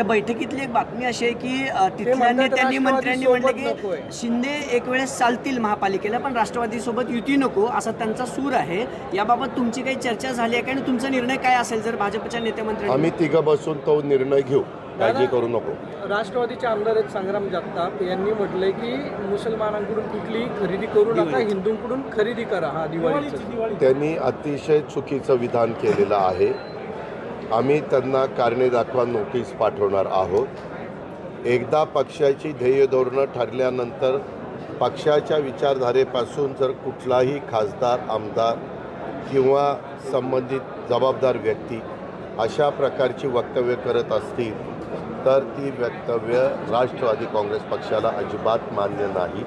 त्या बैठकीतली एक बातमी अशी आहे की तिथल्या नेत्यांनी राष्ट्रवादी मंत्र्यांनी म्हटलं. की शिंदे एक वेळेस चालतील महापालिकेला पण राष्ट्रवादी सोबत युती नको असा त्यांचा सूर आहे. याबाबत तुमची काही चर्चा झाली आहे का? आणि तुमचा निर्णय काय असेल जर भाजपच्या नेते मंत्र्यांनी? आम्ही तिघं बसून तो निर्णय घेऊ. काळजी करू नको. राष्ट्रवादीचे आमदार आहेत संग्राम जगताप. यांनी म्हटलंय की मुसलमानांकडून कुठलीही खरेदी करू नका हिंदूंकडून खरेदी करा हा दिवाळीची. त्यांनी अतिशय चुकीचं विधान केलेलं आहे. आम्ही त्यांना कारणे दाखवा नोटीस पाठवणार आहोत. एकदा पक्षाची ध्येय धोरणं ठरल्यानंतर पक्षाच्या विचारधारेपासून जर कुठलाही खासदार आमदार किंवा संबंधित जबाबदार व्यक्ती अशा प्रकारची वक्तव्य करत असतील तर ती वक्तव्य राष्ट्रवादी काँग्रेस पक्षाला अजिबात मान्य नाही.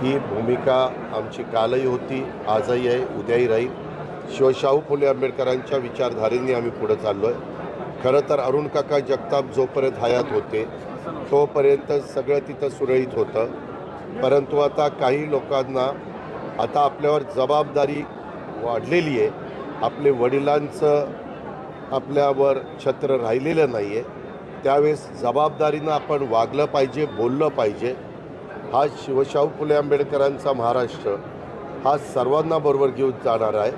ही भूमिका आमची कालही होती आजही आहे उद्याही राहील. शिवशाहू फुले आंबेडकरांच्या विचारधारेने आम्ही पुढे चाललो आहे खरं तर अरुण काका जगताप जोपर्यंत हयात होते तोपर्यंत सगळं तिथं सुरळीत होतं. परंतु आता काही लोकांना आता आपल्यावर जबाबदारी वाढलेली आहे. आपले वडिलांचं आपल्यावर छत्र राहिलेलं नाही आहे त्यावेळेस जबाबदारीनं आपण वागलं पाहिजे बोललं पाहिजे. हा शिवशाहू फुले आंबेडकरांचा महाराष्ट्र हा सर्वांना बरोबर घेऊन जाणार आहे.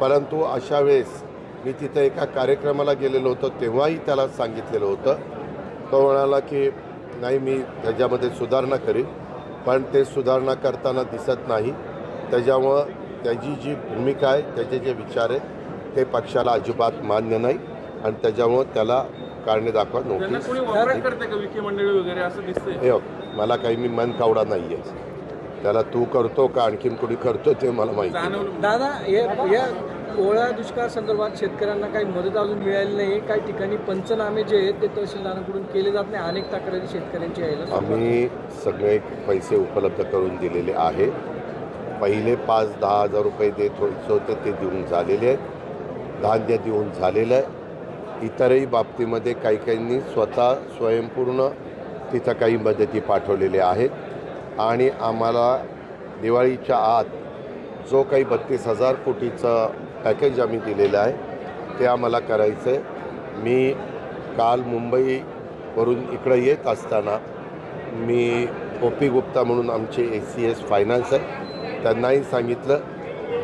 परंतु अशा वेळेस मी तिथं एका कार्यक्रमाला गेलेलो होतो तेव्हाही त्याला सांगितलेलं होतं. तो म्हणाला की नाही मी त्याच्यामध्ये सुधारणा करीन. पण ते सुधारणा करताना दिसत नाही. त्याच्यामुळं त्याची जी भूमिका आहे त्याचे जे विचार आहेत ते पक्षाला अजिबात मान्य नाही आणि त्याच्यामुळं त्याला कारणे दाखवा नोटीस. हे मला काही मी मन कावडा नाही आहे त्याला तू करतो का आणखीन कोणी करतो ते मला माहिती दादा या या ओळा दुष्काळ संदर्भात शेतकऱ्यांना काही मदत अजून मिळाली नाही. काही ठिकाणी पंचनामे जे आहेत ते तहसीलदारांकडून केले जात नाही. अनेक तक्रारी शेतकऱ्यांची झाली. आम्ही सगळे पैसे उपलब्ध करून दिलेले आहे. पहिले पाच दहा हजार रुपये देत होतं ते देऊन झालेले आहेत. धान्य देऊन झालेलं आहे. इतरही बाबतीमध्ये काही काहींनी स्वतः स्वयंपूर्ण तिथं काही मदती पाठवलेल्या आहेत. आणि आम्हाला दिवाळीच्या आत जो काही बत्तीस हजार कोटीचं पॅकेज आम्ही दिलेलं आहे ते आम्हाला करायचं आहे मी काल मुंबईवरून इकडं येत असताना मी ओ पी गुप्ता म्हणून आमचे ए सी एस फायनान्स आहे. त्यांनाही सांगितलं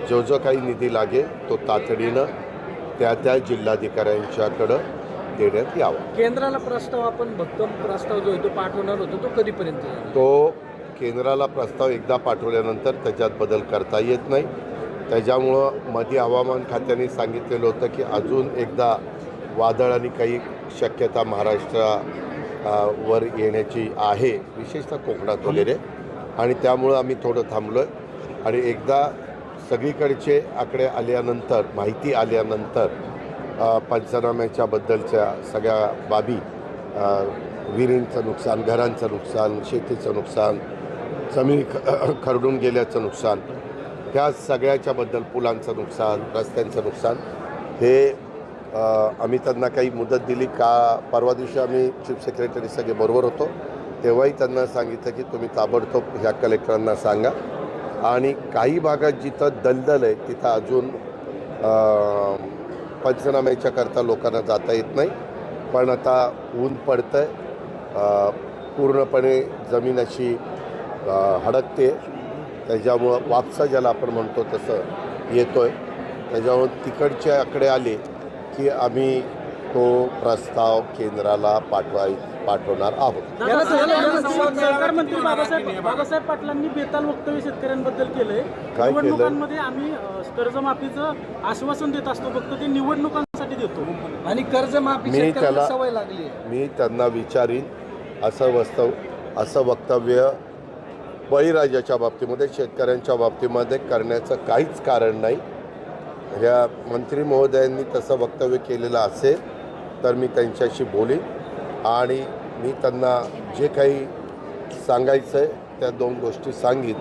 जो जो काही निधी लागेल तो तातडीनं त्या त्या जिल्हाधिकाऱ्यांच्याकडं देण्यात यावा. केंद्राला प्रस्ताव आपण भक्कम प्रस्ताव जो आहे तो पाठवणार होतो तो कधीपर्यंत? तो केंद्राला प्रस्ताव एकदा पाठवल्यानंतर त्याच्यात बदल करता येत नाही. त्याच्यामुळं मध्ये हवामान खात्याने सांगितलेलं होतं की अजून एकदा वादळ आणि काही शक्यता महाराष्ट्रा वर येण्याची आहे विशेषतः कोकणात वगैरे. आणि त्यामुळं आम्ही थोडं थांबलो आहे आणि एकदा सगळीकडचे आकडे आल्यानंतर माहिती आल्यानंतर पंचनाम्याच्याबद्दलच्या पंचनाम्याच्या बद्दलच्या सगळ्या बाबी विहिरींचं नुकसान घरांचं नुकसान शेतीचं नुकसान जमीन ख खरडून गेल्याचं नुकसान ह्या सगळ्याच्याबद्दल पुलांचं नुकसान रस्त्यांचं नुकसान हे आम्ही त्यांना काही मुदत दिली का परवा दिवशी आम्ही चीफ सेक्रेटरी सगळे बरोबर होतो तेव्हाही त्यांना सांगितलं की तुम्ही ताबडतोब ह्या कलेक्टरांना सांगा. आणि काही भागात जिथं दलदल आहे तिथं अजून अ, पंचनाम्याच्या करता लोकांना जाता येत नाही. पण आता ऊन पडतं आहे पूर्णपणे जमीन अशी हडकते. त्याच्यामुळं वापसा ज्याला आपण म्हणतो तसं येतो आहे त्याच्यामुळं तिकडचे आकडे आले की आम्ही तो प्रस्ताव केंद्राला पाठवाय पाठवणार आहोत. बाबासाहेब बाबासाहेब पाटलांनी बेताल वक्तव्य शेतकऱ्यांबद्दल केलंय. काय केलं? निवडणुकांमध्ये आम्ही अ, कर्जमाफीचं आश्वासन देत असतो फक्त ते निवडणुकांसाठी देतो. आणि कर्जमाफी मी शेतकऱ्यांना त्याला- सवय लागली आहे. मी त्यांना विचारीन असं वस्तव असं वक्तव्य बळीराजाच्या बाबतीमध्ये शेतकऱ्यांच्या बाबतीमध्ये करण्याचं काहीच कारण नाही. ह्या मंत्री महोदयांनी तसं वक्तव्य केलेलं असेल तर मी त्यांच्याशी बोलीन. आणि मी त्यांना जे काही सांगायचं आहे त्या दोन गोष्टी सांगीन.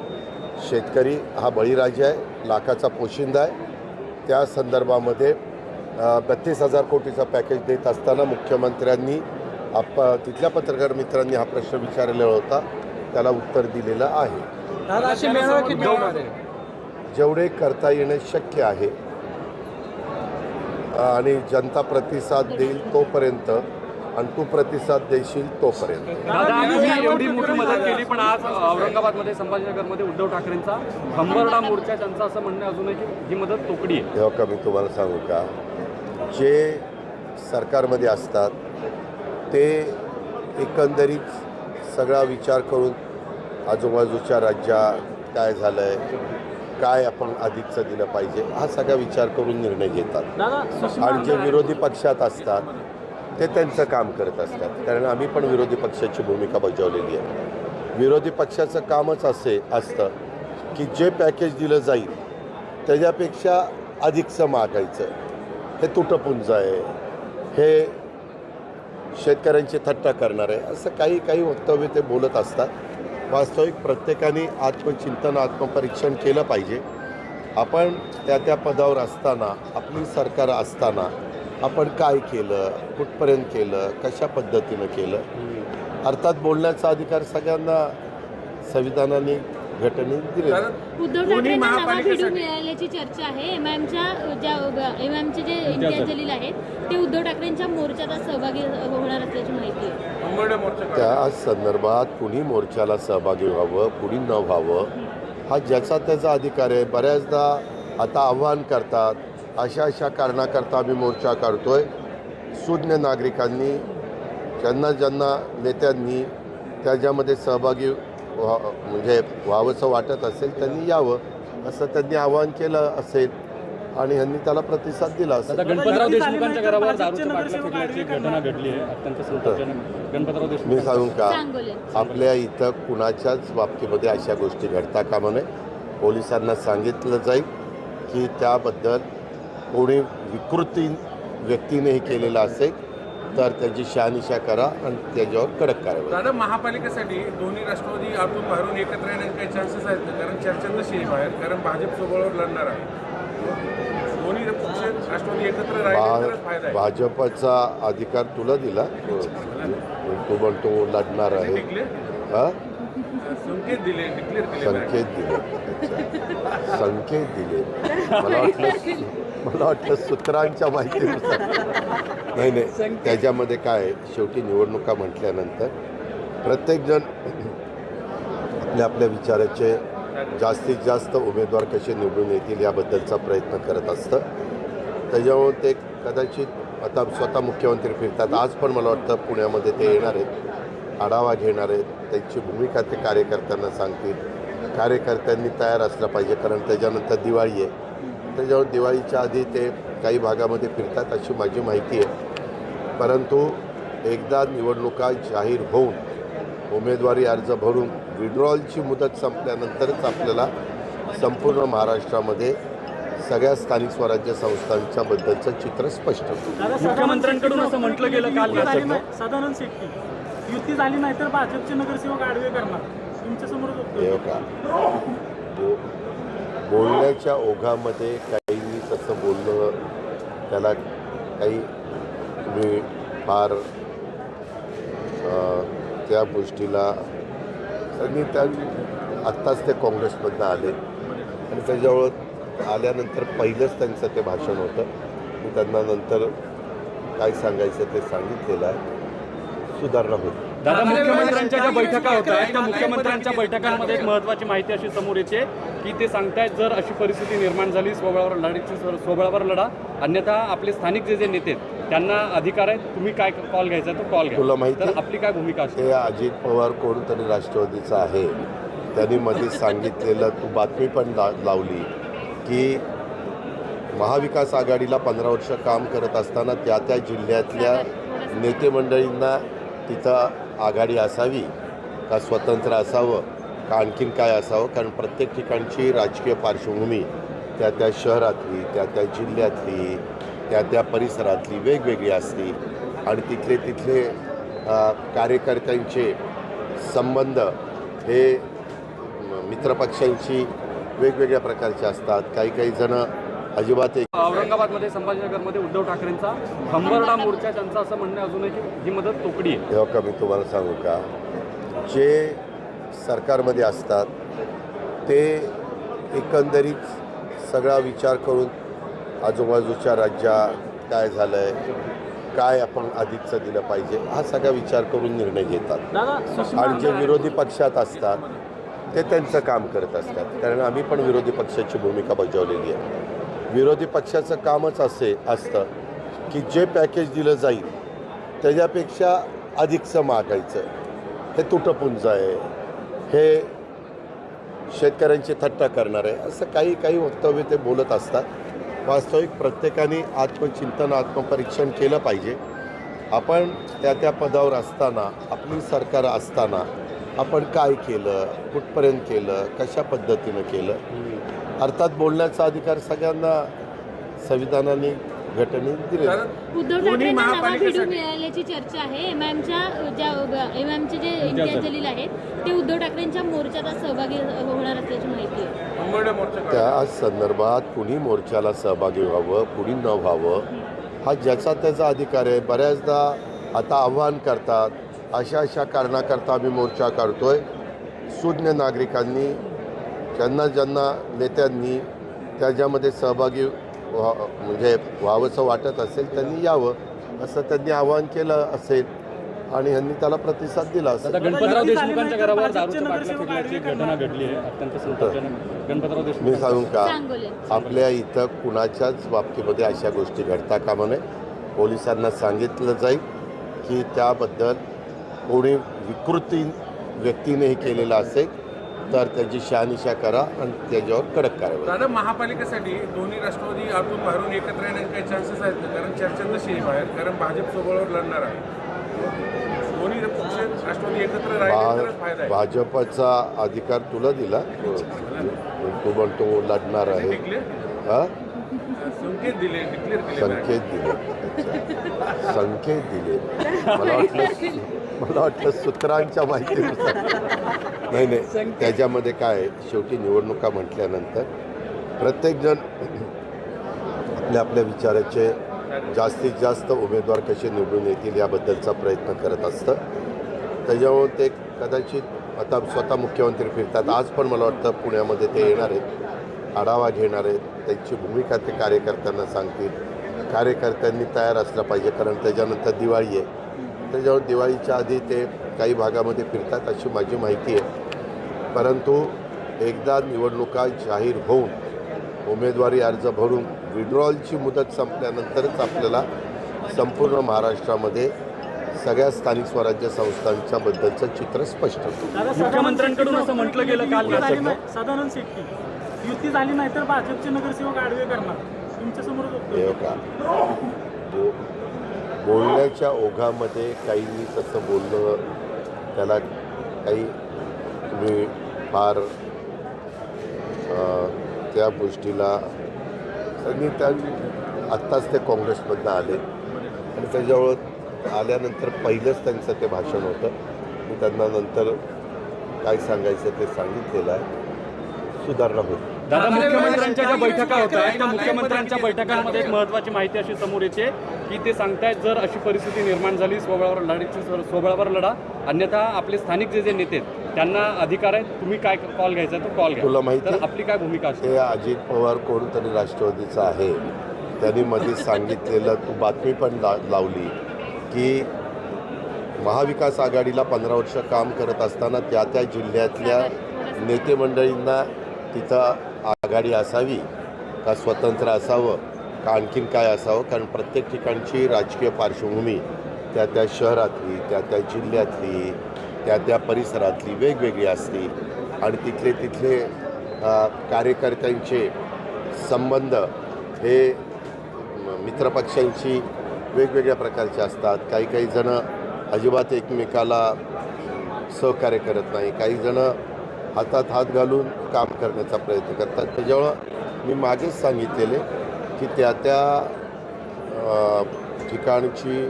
शेतकरी हा बळीराजा आहे लाखाचा पोशिंदा आहे. त्या संदर्भामध्ये बत्तीस हजार कोटीचा पॅकेज देत असताना मुख्यमंत्र्यांनी आप तिथल्या पत्रकार मित्रांनी हा प्रश्न विचारलेला होता. त्याला उत्तर दिलेलं आहे. जेवढे करता येणे शक्य आहे आणि जनता प्रतिसाद देईल तोपर्यंत आणि तू प्रतिसाद देशील तोपर्यंत. एवढी मोठी मदत केली पण आज औरंगाबादमध्ये संभाजीनगरमध्ये उद्धव ठाकरेंचा खंबरडा मोर्चा त्यांचं असं म्हणणं अजून आहे की ही मदत तोकडी आहे. तेव्हा का मी तुम्हाला सांगू का? जे सरकारमध्ये असतात ते एकंदरीत सगळा विचार करून आजूबाजूच्या राज्यात काय झालं आहे काय आपण अधिकचं दिलं पाहिजे हा सगळा विचार करून निर्णय घेतात. आणि जे विरोधी पक्षात असतात ते त्यांचं काम करत असतात. कारण आम्ही पण विरोधी पक्षाची भूमिका बजावलेली आहे. विरोधी पक्षाचं कामच असे असतं की जे पॅकेज दिलं जाईल त्याच्यापेक्षा अधिकचं मागायचं. हे तुटपुंज आहे. हे शेतकऱ्यांची थट्टा करणार आहे. असं काही काही वक्तव्य ते बोलत असतात. वास्तविक प्रत्येकाने आत्मचिंतन आत्मपरीक्षण केलं पाहिजे आपण त्या त्या पदावर असताना आपली सरकार असताना आपण काय केलं कुठपर्यंत केलं कशा पद्धतीनं केलं अर्थात बोलण्याचा अधिकार सगळ्यांना संविधानाने आहे. कारण उद्धव ठाकरेंना नवा व्हिडिओ मिळाल्याची चर्चा आहे एमआयएमच्या ज्या एमआयएमचे जे इम्तियाज जलील आहेत ते उद्धव ठाकरेंच्या मोर्चात सहभागी होणार असल्याची माहिती आहे. त्या संदर्भात कुणी मोर्चाला सहभागी व्हावं कुणी न व्हावं हा ज्याचा त्याचा अधिकार आहे. बऱ्याचदा आता आव्हान करतात अशा अशा कारणाकरता आम्ही मोर्चा काढतोय. सुज्ञ नागरिकांनी ज्यांना ज्यांना नेत्यांनी त्याच्यामध्ये सहभागी व्हा म्हणजे व्हावंसं वाटत असेल त्यांनी यावं. असं त्यांनी आवाहन केलं असेल आणि ह्यांनी त्याला प्रतिसाद दिला असेल. गणपतराव देशमुखांच्या घरावर दारूच्या बाटल्या घटना घडली आहे अत्यंत संतापजनक गणपतराव देशमुख मी सांगू का? आपल्या इथं कुणाच्याच बाबतीमध्ये अशा गोष्टी घडता कामा नये. पोलिसांना सांगितलं जाईल की त्याबद्दल कोणी विकृती व्यक्तीने हे केलेलं असेल तर त्याची शहानिशा करा आणि त्याच्यावर कडक कारवाई. दादा महापालिकेसाठी दोन्ही राष्ट्रवादी आतून बाहेरून एकत्र येण्याचे काही चान्सेस आहेत का? कारण चर्चा तशी आहे बाहेर कारण भाजप सोबळावर लढणार आहे दोन्ही पक्ष राष्ट्रवादी एकत्र राहिले तरच फायदा भा आहे. भाजपचा अधिकार तुला दिला? तू म्हणतो लढणार आहे. हा? संकेत दिले डिक्लेअर केले संकेत दिले. संकेत दिले. मला वाटलं मला वाटलं सूत्रांच्या माहितीनुसार. नाही नाही. त्याच्यामध्ये काय आहे, शेवटी निवडणुका म्हटल्यानंतर प्रत्येकजण आपल्या आपल्या विचाराचे जास्तीत जास्त उमेदवार कसे निवडून येतील याबद्दलचा प्रयत्न करत असतं. त्याच्यामुळे ते कदाचित आता स्वतः मुख्यमंत्री फिरतात. आज पण मला वाटतं पुण्यामध्ये ते येणार आहेत. आढावा घेणार आहेत. त्यांची भूमिका ते कार्यकर्त्यांना सांगतील. कार्यकर्त्यांनी तयार असलं पाहिजे कारण त्याच्यानंतर दिवाळी आहे. त्याच्यावर दिवाळीच्या आधी ते काही भागामध्ये फिरतात अशी माझी माहिती आहे. परंतु एकदा निवडणुका जाहीर होऊन उमेदवारी अर्ज भरून विड्रॉलची मुदत संपल्यानंतरच आपल्याला संपूर्ण महाराष्ट्रामध्ये सगळ्या स्थानिक स्वराज्य संस्थांच्या बद्दलचं चित्र स्पष्ट होतं मुख्यमंत्र्यांकडून असं म्हटलं गेलं काल सदानंद शेट्टी. युती झाली नाही तर भाजपचे नगरसेवक आडवे करणार. तुमच्या समोरच होतं का बोलण्याच्या ओघामध्ये काहींनी तसं बोलणं त्याला काही तुम्ही फार त्या गोष्टीला त्यांनी त्या आत्ताच ते काँग्रेसमधनं आले. आणि त्याच्यावर आल्यानंतर पहिलंच त्यांचं ते भाषण होतं. मी त्यांना नंतर काय सांगायचं ते सांगितलेलं आहे. सुधारणा होती दादा मुख्यमंत्र्यांच्या ज्या बैठका होत आहेत त्या मुख्यमंत्र्यांच्या बैठकांमध्ये एक महत्वाची माहिती अशी समोर येते की ते सांगतायत जर अशी परिस्थिती निर्माण झाली स्वबळावर लढायची स्वबळावर लढा अन्यथा आपले स्थानिक जे जे नेते आहेत, त्यांना अधिकार आहेत तुम्ही काय कॉल घ्यायचा तो कॉल तुला घ्या माहिती? तर? आपली काय भूमिका असेल ते अजित पवार कोणतरी राष्ट्रवादीचा आहे. त्यांनी मध्ये सांगितलेलं तू बातमी पण लावली की महाविकास आघाडीला पंधरा वर्ष काम करत असताना त्या त्या जिल्ह्यातल्या नेते मंडळींना तिथं आघाडी असावी का स्वतंत्र असावं का आणखीन काय असावं? कारण प्रत्येक ठिकाणची राजकीय पार्श्वभूमी त्या त्या शहरातली त्या त्या जिल्ह्यातली त्या त्या परिसरातली वेगवेगळी असली आणि तिथले तिथले कार्यकर्त्यांचे संबंध हे मित्रपक्षांशी वेगवेगळ्या प्रकारचे असतात. काही काही जणं अजिबात एक औरंगाबादमध्ये संभाजीनगरमध्ये उद्धव ठाकरेंचा खंबरडा मोर्चा त्यांचं असं म्हणणं अजून आहे की ही मदत तोकडी आहे. तेव्हा का मी तुम्हाला सांगू का? जे सरकारमध्ये असतात ते एकंदरीत सगळा विचार करून आजूबाजूच्या राज्यात काय झालं आहे काय आपण अधिकचं दिलं पाहिजे हा सगळा विचार करून निर्णय घेतात. आणि जे विरोधी पक्षात असतात ते त्यांचं काम करत असतात. कारण आम्ही पण विरोधी पक्षाची भूमिका बजावलेली आहे. विरोधी पक्षाचं कामच असे असतं की जे पॅकेज दिलं जाईल त्याच्यापेक्षा अधिकचं मागायचं. हे तुटपुंज आहे. हे शेतकऱ्यांची थट्टा करणार आहे. असं काही काही वक्तव्य ते बोलत असतात. वास्तविक प्रत्येकाने आत्मचिंतन आत्मपरीक्षण केलं पाहिजे. आपण त्या त्या पदावर असताना आपली सरकार असताना आपण काय केलं कुठपर्यंत केलं कशा पद्धतीनं केलं अर्थात बोलण्याचा अधिकार सगळ्यांना संविधानाने घटनेने दिलेला आहे. उद्धव ठाकरेंना नवा व्हिडिओ मिळाल्याची चर्चा आहे. एमआयएमच्या ज्या एमआयएमचे जे इम्तियाज जलील आहेत ते उद्धव ठाकरेंच्या मोर्चात आज सहभागी होणार असल्याची माहिती आहे. त्या संदर्भात कुणी मोर्चाला सहभागी व्हावं कुणी न व्हावं हा ज्याचा त्याचा अधिकार आहे. बऱ्याचदा आता आव्हान करतात अशा अशा कारणाकरता आम्ही मोर्चा काढतोय. शून्य नागरिकांनी ज्यांना ज्यांना नेत्यांनी त्याच्यामध्ये सहभागी व्हा म्हणजे व्हावंसं वाटत असेल त्यांनी यावं असं त्यांनी आवाहन केलं असेल आणि यांनी त्याला प्रतिसाद दिला असेल. आता गणपतराव देशमुखांच्या घरावर घटना. घडली आहे अत्यंत संतापजनक गणपतराव मी सांगू का? आपल्या इथं कुणाच्याच बाबतीमध्ये अशा गोष्टी घडता कामा नये. पोलिसांना सांगितलं जाईल की त्याबद्दल कोणी विकृती व्यक्तीने हे केलेलं असेल. तर त्याची शहानिशा करा आणि त्याच्यावर कडक कारवाई दादा महापालिकेसाठी दोन्ही राष्ट्रवादी आतून बाहेरून एकत्र येण्याचे काही चान्सेस आहेत का? कारण चर्चा तशी आहे बाहेर कारण भाजप सोबळावर लढणार आहे. दोन्ही पक्ष राष्ट्रवादी एकत्र राहिले तरच फायदा भा आहे. भाजपचा अधिकार तुला दिला. तू म्हणतो लढणार आहे. हा? संकेत दिले डिक्लेअर केले. संकेत दिले. संकेत दिले. मला वाटलं मला वाटलं सूत्रांच्या माहितीनुसार. नाही नाही. त्याच्यामध्ये काय आहे, शेवटी निवडणुका म्हटल्यानंतर प्रत्येकजण आपल्या आपल्या विचाराचे जास्तीत जास्त उमेदवार कसे निवडून येतील याबद्दलचा प्रयत्न करत असतं. त्याच्यामुळे ते कदाचित आता स्वतः मुख्यमंत्री फिरतात. आज पण मला वाटतं पुण्यामध्ये ते येणार आहेत. आढावा घेणार आहेत. त्यांची भूमिका ते कार्यकर्त्यांना सांगतील. कार्यकर्त्यांनी तयार असलं पाहिजे कारण त्याच्यानंतर दिवाळी आहे. त्याच्यावर दिवाळीच्या आधी ते काही भागामध्ये फिरतात अशी माझी माहिती आहे. परंतु एकदा निवडणुका जाहीर होऊन उमेदवारी अर्ज भरून विड्रॉलची मुदत संपल्यानंतरच आपल्याला संपूर्ण महाराष्ट्रामध्ये सगळ्या स्थानिक स्वराज्य संस्थांच्या बद्दलचं चित्र स्पष्ट होतं. मुख्यमंत्र्यांकडून असं म्हटलं गेलं काल युती झाली भाजपनं. नाही- सदानंद शेट्टी युती झाली नाही तर भाजपचे नगरसेवक आडवे करणार. तुमच्या समोरच उद्धव का बोलण्याच्या ओघामध्ये काहींनी तसं बोलणं त्याला काही तुम्ही फार त्या गोष्टीला त्यांनी त्या आत्ताच ते काँग्रेसमधनं आले. आणि त्याच्यावर आल्यानंतर पहिलंच त्यांचं ते भाषण होतं. मी त्यांना नंतर काय सांगायचं ते सांगितलेलं आहे. सुधारणा होईल. दादा मुख्यमंत्र्यांच्या ज्या बैठका होत आहेत त्या मुख्यमंत्र्यांच्या बैठकांमध्ये एक महत्वाची माहिती अशी समोर येते की ते सांगतायत जर अशी परिस्थिती निर्माण झाली स्वबळावर लढायची स्वबळावर लढा अन्यथा आपले स्थानिक जे जे नेते आहेत, त्यांना अधिकार आहे तुम्ही काय कॉल घ्यायचा तो कॉल तुला घ्या माहिती तर आहे? आपली काय भूमिका असेल ते अजित पवार कोणतरी राष्ट्रवादीचा आहे त्यांनी मध्ये सांगितलेलं तू बातमी पण ला लावली की महाविकास आघाडीला पंधरा वर्ष काम करत असताना त्या त्या जिल्ह्यातल्या नेते मंडळींना तिथं आघाडी असावी का स्वतंत्र असावं का आणखीन काय असावं? कारण प्रत्येक ठिकाणची राजकीय पार्श्वभूमी त्या त्या शहरातली त्या त्या जिल्ह्यातली त्या त्या परिसरातली वेगवेगळी असते. आणि तिथले तिथले कार्यकर्त्यांचे संबंध हे मित्रपक्षांशी वेगवेगळ्या प्रकारचे असतात. काही काही जणं अजिबात एकमेकाला सहकार्य करत नाही. काही जणं हातात हात घालून काम करण्याचा प्रयत्न करतात. त्याच्यामुळं मी मागेच सांगितलेले की त्या त्या ठिकाणची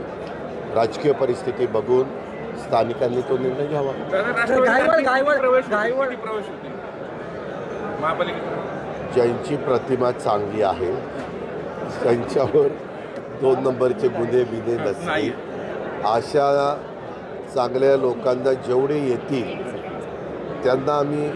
राजकीय परिस्थिती बघून स्थानिकांनी तो निर्णय घ्यावा. ज्यांची प्रतिमा चांगली आहे त्यांच्यावर दोन नंबरचे गुन्हे बिने नसतील. अशा चांगल्या लोकांना जेवढे येतील त्यांना आम्ही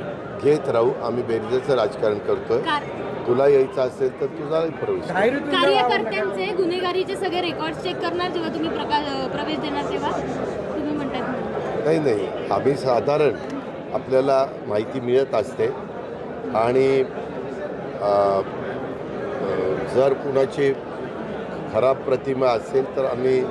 घेत राहू. आम्ही बेरजेचं राजकारण करतोय. कार तुला यायचं असेल तर तुझाही प्रवेश? कार्यकर्त्यांचे गुन्हेगारीचे सगळे रेकॉर्ड चेक करणार जेव्हा तुम्ही प्रवेश देणार तेव्हा? तुम्ही. नाही नाही. आम्ही साधारण आपल्याला माहिती मिळत असते. आणि जर कुणाची खराब प्रतिमा असेल तर आम्ही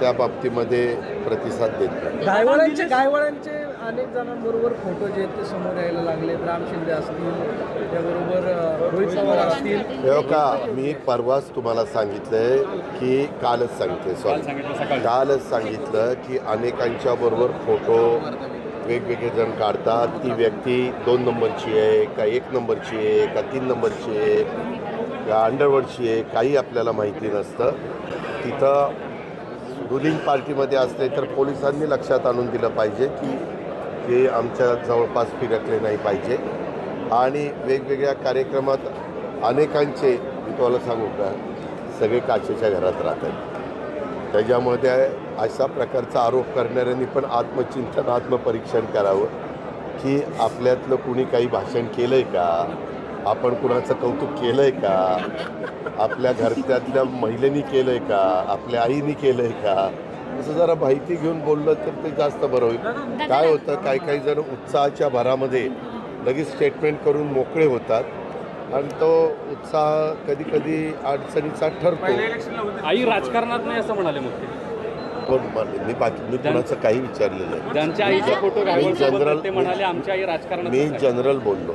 त्या बाबतीमध्ये प्रतिसाद देत गायवळांचे गायवळांचे अनेक जणांबरोबर फोटो जे आहेत ते समोर यायला लागले. राम शिंदे असतील त्याबरोबर रोहित पवार असतील. तेव्हा का मी परवाच तुम्हाला सांगितलंय की कालच सांगितलंय सॉरी कालच सांगितलं की अनेकांच्या बरोबर फोटो वेगवेगळे जण काढतात. ती व्यक्ती दोन नंबरची आहे का एक नंबरची आहे का तीन नंबरची आहे का अंडरवर्डची आहे काही आपल्याला माहिती नसतं. तिथं रुलिंग पार्टीमध्ये असले तर पोलिसांनी लक्षात आणून दिलं पाहिजे की ते आमच्या जवळपास फिरकले नाही पाहिजे. आणि वेगवेगळ्या कार्यक्रमात अनेकांचे मी तुम्हाला सांगू का सगळे काचेच्या घरात राहतात त्याच्यामध्ये अशा प्रकारचा आरोप करणाऱ्यांनी पण आत्मचिंतन आत्मपरीक्षण करावं की आपल्यातलं कुणी काही भाषण केलं आहे का? आपण कुणाचं कौतुक केलं आहे का? आपल्या घरच्यातल्या महिलेनी केलं आहे का? आपल्या आईनी केलं आहे का? असं जरा माहिती घेऊन बोललं तर ते जास्त बरं होईल. काय होतं? काही काही जण उत्साहाच्या भरामध्ये लगेच स्टेटमेंट करून मोकळे होतात. आणि तो उत्साह कधी कधी अडचणीचा ठरतो. आई राजकारणात नाही असं म्हणाले मग पण म- मी बाकी मी कुणाचं काही विचारलेलं नाही ज्यांच्या आईचे फोटो मी जनरल ते म्हणाले आमच्या आई राजकारणात मी. जनरल बोललो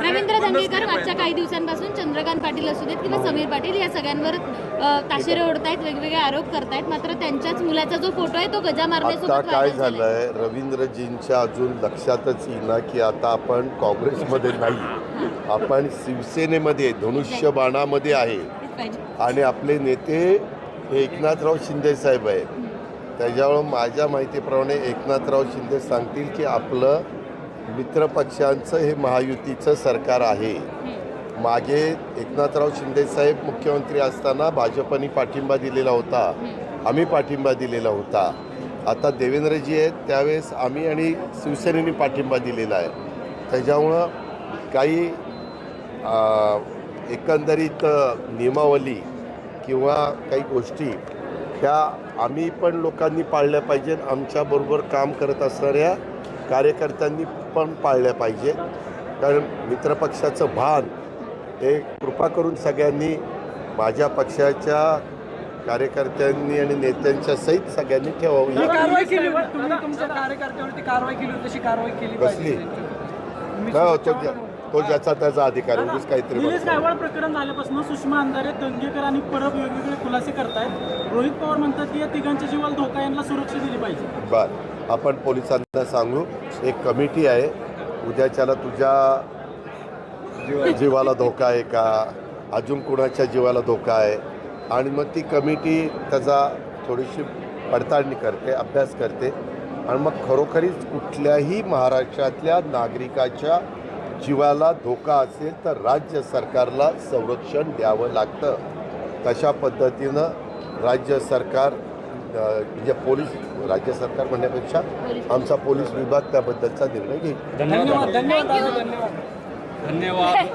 रवींद्र दंगेकर रवींद्र मागच्या काही दिवसांपासून चंद्रकांत पाटील असू देत किंवा समीर पाटील या सगळ्यांवर ताशेरे ओढतायत वेगवेगळे आरोप करतायत मात्र त्यांच्याच मुलाचा जो फोटो आहे तो गजा आता मारण्यासोबत काय झालाय. रवींद्रजींच्या अजून लक्षातच येईना की आता आपण काँग्रेसमध्ये नाही आपण शिवसेनेमध्ये धनुष्यबाणामध्ये आहे. आणि आपले नेते हे एकनाथराव शिंदे साहेब आहेत. त्याच्यामुळं माझ्या माहितीप्रमाणे एकनाथराव शिंदे सांगतील की आपलं मित्रपक्षांचं हे महायुतीचं सरकार आहे. मागे एकनाथराव शिंदे साहेब मुख्यमंत्री असताना भाजपनी पाठिंबा दिलेला होता. आम्ही पाठिंबा दिलेला होता. आता देवेंद्रजी आहेत त्यावेळेस आम्ही आणि शिवसेनेने पाठिंबा दिलेला आहे. त्याच्यामुळं काही एकंदरीत नियमावली किंवा काही गोष्टी ह्या आम्ही पण लोकांनी पाळल्या पाहिजेत. आमच्याबरोबर काम करत असणाऱ्या कार्यकर्त्यांनी पण पाळल्या पाहिजे कारण मित्रपक्षाचं भान हे कृपा करून सगळ्यांनी माझ्या पक्षाच्या कार्यकर्त्यांनी आणि नेत्यांच्या सहित सगळ्यांनी ठेवावं. कसली? काय होतो तो ज्याचा त्याचा अधिकार आहे, उगीच काहीतरी निलेश. गायवाड प्रकरण झाल्यापासून सुषमा अंधारे दंगेकर आणि परब वेगवेगळे खुलासे करतायत. रोहित पवार म्हणतात की या तिघांच्या जीवाला धोका यांना सुरक्षा दिली पाहिजे. बर आपण पोलिसांना सांगू एक कमिटी आहे उद्याच्याला तुझ्या जीवाला धोका आहे का? अजून कुणाच्या जीवाला धोका आहे? आणि मग ती कमिटी त्याचा थोडीशी पडताळणी करते अभ्यास करते. आणि मग खरोखरीच कुठल्याही महाराष्ट्रातल्या नागरिकाच्या जीवाला धोका असेल तर राज्य सरकारला संरक्षण द्यावं लागतं. तशा पद्धतीनं राज्य सरकार म्हणजे पोलीस राज्य सरकार म्हणण्यापेक्षा आमचा पोलीस विभाग त्याबद्दलचा निर्णय घेईल. धन्यवाद. धन्यवाद. धन्यवाद.